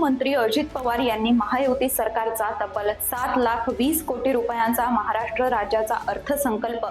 अर्थमंत्री अजित पवार यांनी महायुती सरकारचा तब्बल सात लाख वीस कोटी रुपयांचा महाराष्ट्र राज्याचा अर्थसंकल्प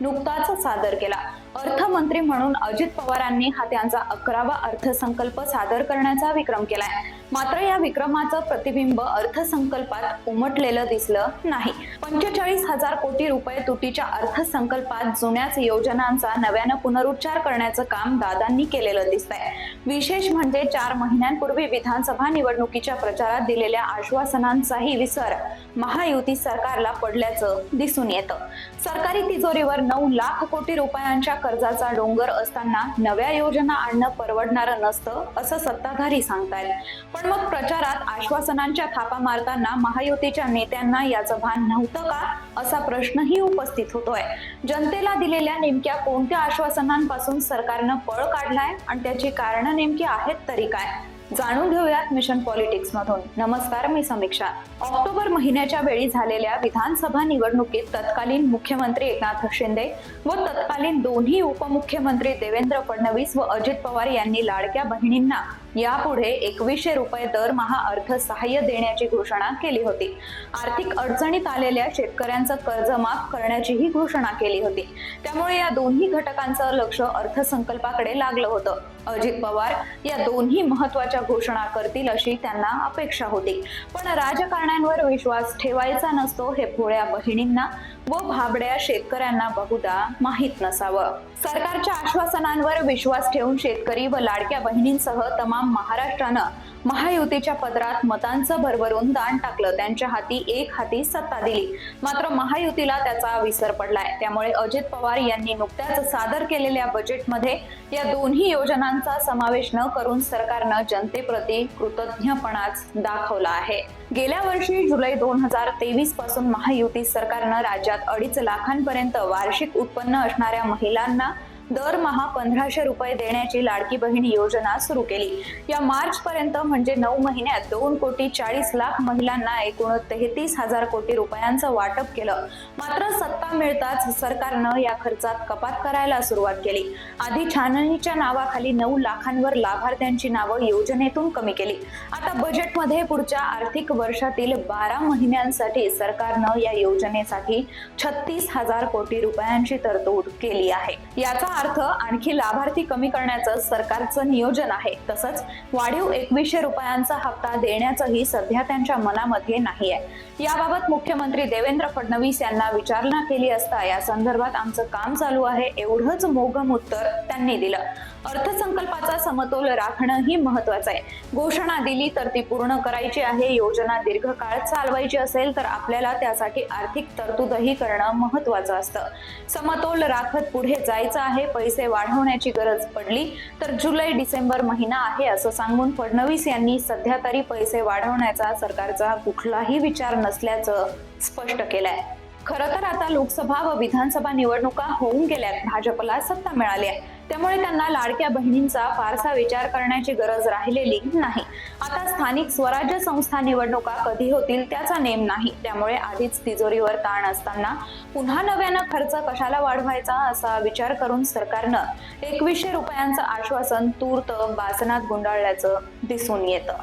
नुकताच सादर केला. अर्थमंत्री म्हणून अजित पवारांनी हा त्यांचा अकरावा अर्थसंकल्प सादर करण्याचा विक्रम केलाय. मात्र या विक्रमाचं प्रतिबिंब अर्थसंकल्पात उमटलेलं दिसलं नाही. पंचेचाळीस हजार कोटी रुपये तुटीच्या अर्थसंकल्पात जुन्याच योजनांचा नव्यानं पुनरुच्चार करण्याचं काम दादांनी केलेलं दिसतंय. विशेष म्हणजे चार महिन्यांपूर्वी विधानसभा निवडणुकीच्या प्रचारात दिलेल्या आश्वासनांचाही विसर महायुती सरकारला पडल्याचं दिसून येतं. सरकारी तिजोरीवर नऊ लाख कोटी रुपयांच्या कर्जाचा डोंगर असताना नव्या योजना आणणं परवडणारं नसतं असं सत्ताधारी सांगतायत. पण निवडणूक प्रचारात आश्वासनांच्या थापा मारताना महायुतीच्या नेत्यांना याचं भान नव्हतं का असा प्रश्नही उपस्थित होतोय. जनतेला दिलेल्या नेमक्या कोणत्या आश्वासनांपासून सरकारनं पळ काढलाय आणि त्याची कारणं नेमकी आहेत तरी काय? जाणून घेऊयात मिशन पॉलिटिक्स मधून नमस्कार मी समीक्षा. ऑक्टोबर महिन्याच्या वेळी झालेल्या विधानसभा निवडणुकीत तत्कालीन मुख्यमंत्री एकनाथ शिंदे व तत्कालीन दोन्ही उपमुख्यमंत्री देवेंद्र फडणवीस व अजित पवार यांनी लाडक्या बहिणींना यापुढे एकवीसशे रुपये दरमहा अर्थसहाय्य देण्याची घोषणा केली होती. आर्थिक अडचणीत आलेल्या शेतकऱ्यांचं कर्ज माफ करण्याचीही घोषणा केली होती. त्यामुळे या दोन्ही घटकांचं लक्ष अर्थसंकल्पाकडे लागलं होतं. अजित पवार या दोन्ही महत्त्वाच्या घोषणा करतील अशी त्यांना अपेक्षा होती. पण राजकारण्यांवर विश्वास ठेवायचा नसतो हे भोळ्या बहिणींना व भाबड्या शेतकऱ्यांना बहुधा माहीत नसावं. सरकारच्या आश्वासनांवर विश्वास ठेवून शेतकरी व लाडक्या बहिणींसह तमाम महाराष्ट्रानं महायुतीच्या पदरात मतांचं भरभरून दान टाकलं. त्यांच्या हाती एक हाती सत्ता दिली. मात्र महायुतीला त्याचा विसर पडलाय. त्यामुळे अजित पवार यांनी नुकत्याच सादर केलेल्या बजेटमध्ये या दोन्ही योजनांचा समावेश न करून सरकारनं जनतेप्रती कृतज्ञपणाच दाखवला आहे. गेल्या वर्षी जुलै दोन हजार तेवीसपासून महायुती सरकारनं राज्यात अडीच लाखांपर्यंत वार्षिक उत्पन्न असणाऱ्या महिलांना दरमहा पंधराशे रुपये देण्याची लाडकी बहीण योजना सुरू केली. या मार्च पर्यंत म्हणजे नऊ महिन्यात दोन कोटी चाळीस लाख महिलांना एकूण तेहतीस हजार कोटी रुपयांचं वाटप केलं. मात्र सत्ता मिळताच सरकारनं या खर्चात कपात करायला सुरुवात केली. आधी छाननीच्या नावाखाली नऊ लाखांवर लाभार्थ्यांची नावं योजनेतून कमी केली. आता बजेटमध्ये पुढच्या आर्थिक वर्षातील बारा महिन्यांसाठी सरकारनं या योजनेसाठी छत्तीस हजार कोटी रुपयांची तरतूद केली आहे. याचा अर्थ आणखी लाभार्थी कमी करण्याचं सरकारचं नियोजन आहे. तसंच वाढीव एकवीसशे रुपयांचा हप्ता देण्याचंही सध्या त्यांच्या मनामध्ये नाही आहे. याबाबत मुख्यमंत्री देवेंद्र फडणवीस यांना विचारणा केली असता या संदर्भात आमचं काम चालू आहे एवढंच मोघम उत्तर त्यांनी दिलं. अर्थसंकल्पाचा समतोल राखणंही महत्वाचं आहे. घोषणा दिली तर ती पूर्ण करायची आहे योजना दीर्घकाळ चालवायची असेल तर आपल्याला त्यासाठी आर्थिक तरतूदही करणं महत्वाचं असतं. समतोल राखत पुढे जायचं आहे पैसे वाढवण्याची गरज पडली तर जुलै डिसेंबर महिना आहे असं सांगून फडणवीस यांनी सध्या तरी पैसे वाढवण्याचा सरकारचा कुठलाही विचार नसल्याचं स्पष्ट केलंय. खरं तर आता लोकसभा व विधानसभा निवडणुका होऊन गेल्यात. भाजपला सत्ता मिळाली आहे. त्यामुळे त्यांना लाडक्या बहिणींचा फारसा विचार करण्याची गरज राहिलेली नाही. आता स्थानिक स्वराज्य संस्था निवडणुका कधी होतील त्याचा नेम नाही. त्यामुळे आधीच तिजोरीवर ताण असताना पुन्हा नव्यानं खर्च कशाला वाढवायचा असा विचार करून सरकारनं एकवीसशे रुपयांचं आश्वासन तूर्त बासनात गुंडाळल्याचं दिसून येतं.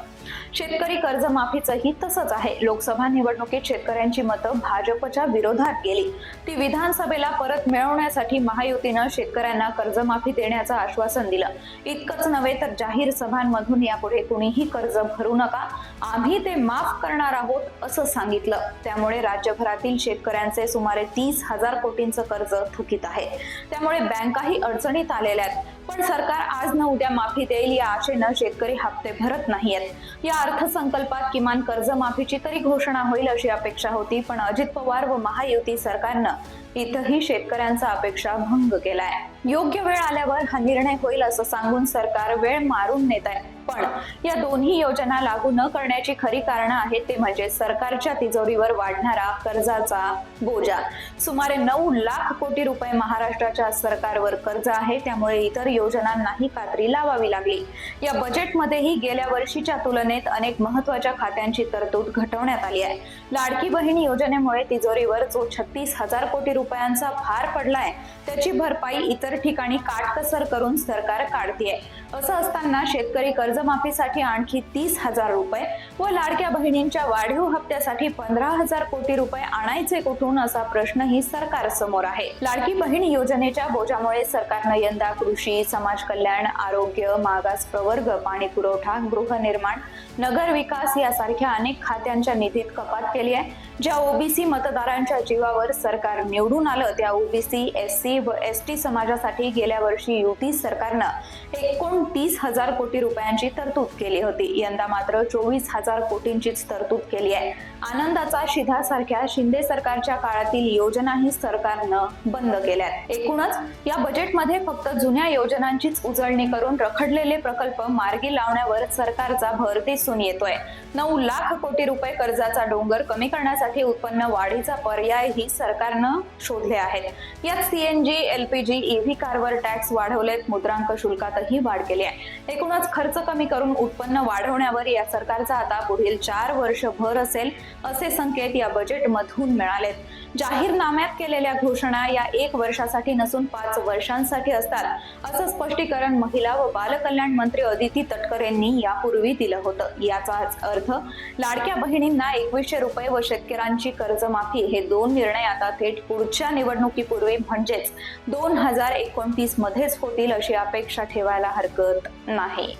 शेतकरी कर्जमाफीचंही तसंच आहे. लोकसभा निवडणुकीत शेतकऱ्यांची मतं भाजपच्या विरोधात गेली. ती विधानसभेला परत मिळवण्यासाठी महायुतीनं शेतकऱ्यांना कर्जमाफी देण्याचं आश्वासन दिलं. इतकंच नव्हे तर जाहीर सभांमधून यापुढे कुणीही कर्ज भरू नका. आम्ही ते माफ करणार आहोत असं सांगितलं. त्यामुळे राज्यभरातील शेतकऱ्यांचे सुमारे तीस हजार कोटींचं कर्ज थुकीत आहे. त्यामुळे बँकाही अडचणीत आलेल्या आहेत. पण सरकार आज न उद्या माफी देईल या आशेनं शेतकरी हप्ते भरत नाहीयेत. या अर्थसंकल्पात किमान कर्जमाफीची तरी घोषणा होईल अशी अपेक्षा होती पण अजित पवार व महायुती सरकारनं इथंही शेतकऱ्यांचा अपेक्षा भंग केलाय. योग्य वेळ आल्यावर हा निर्णय होईल असं सांगून सरकार वेळ मारून नेत आहे. पण या दोन्ही योजना लागू न करण्याची खरी कारणं आहेत ते म्हणजे सरकारच्या तिजोरीवर वाढणारा कर्जाचा बोजा. सुमारे नऊ लाख कोटी रुपये महाराष्ट्राच्या सरकारवर कर्ज आहे त्यामुळे इतर योजनांनाही कात्री लावावी लागली. या बजेटमध्येही गेल्या वर्षीच्या तुलनेत अनेक महत्त्वाच्या खात्यांची तरतूद घटवण्यात आली आहे. लाडकी बहीण योजनेमुळे तिजोरीवर जो छत्तीस हजार कोटी रुपयांचा भार पडलाय त्याची भरपाई इतर ठिकाणी काटकसर करून सरकार काढतीये. असं असताना शेतकरी कर्ज कर्जमाफीसाठी आणखी तीस हजार रुपये व लाडक्या बहिणींच्या वाढीव हप्त्यासाठी पंधरा हजार कोटी रुपये आणायचे कुठून असा प्रश्नही सरकार समोर आहे. लाडकी बहीण योजनेच्या बोजामुळे सरकारनं यंदा कृषी समाज कल्याण आरोग्य मागास प्रवर्ग पाणी पुरवठा गृहनिर्माण नगर विकास यासारख्या अनेक खात्यांच्या निधीत कपात केली आहे. ज्या ओबीसी मतदारांच्या जीवावर सरकार निवडून आलं त्या ओबीसी एस सी व एस टी समाजासाठी गेल्या वर्षी युती सरकारनं एकोणतीस हजार कोटी रुपयांची तरतूद केली होती. यंदा मात्र चोवीस हजार कोटींचीच तरतूद केली आहे. आनंदाचा शिधासारख्या शिंदे सरकारच्या काळातील योजनाही सरकारनं बंद केल्यात. एकूणच या बजेटमध्ये फक्त जुन्या योजनांचीच उजळणी करून रखडलेले प्रकल्प मार्गी लावण्यावर सरकारचा भर दिसून येतोय. नऊ लाख कोटी रुपये कर्जाचा डोंगर कमी करण्यासाठी उत्पन्न वाढीचा पर्यायही सरकारनं शोधले आहेत. यात सीएनजी एलपीजी ईव्ही कारवर टॅक्स वाढवलेत. मुद्रांक शुल्कातही वाढ केली आहे. एकूणच खर्च कमी करून उत्पन्न वाढवण्यावर या सरकारचा आता पुढील चार वर्ष भर असेल असे संकेत या बजेटमधून मिळालेत. जाहीरनाम्यात केलेल्या घोषणा या एक वर्षासाठी नसून पाच वर्षांसाठी असतात असं स्पष्टीकरण महिला व बालकल्याण मंत्री अदिती तटकर यांनी यापूर्वी दिलं होतं. याचाच अर्थ लाडक्या बहिणींना एकवीसशे रुपये व शेतकऱ्यांची कर्जमाफी. हे दोन निर्णय आता थेट पुढच्या निवडणुकीपूर्वी म्हणजेच दोन हजार एकोणतीस मध्येच होतील अशी अपेक्षा ठेवायला हरकत नाही.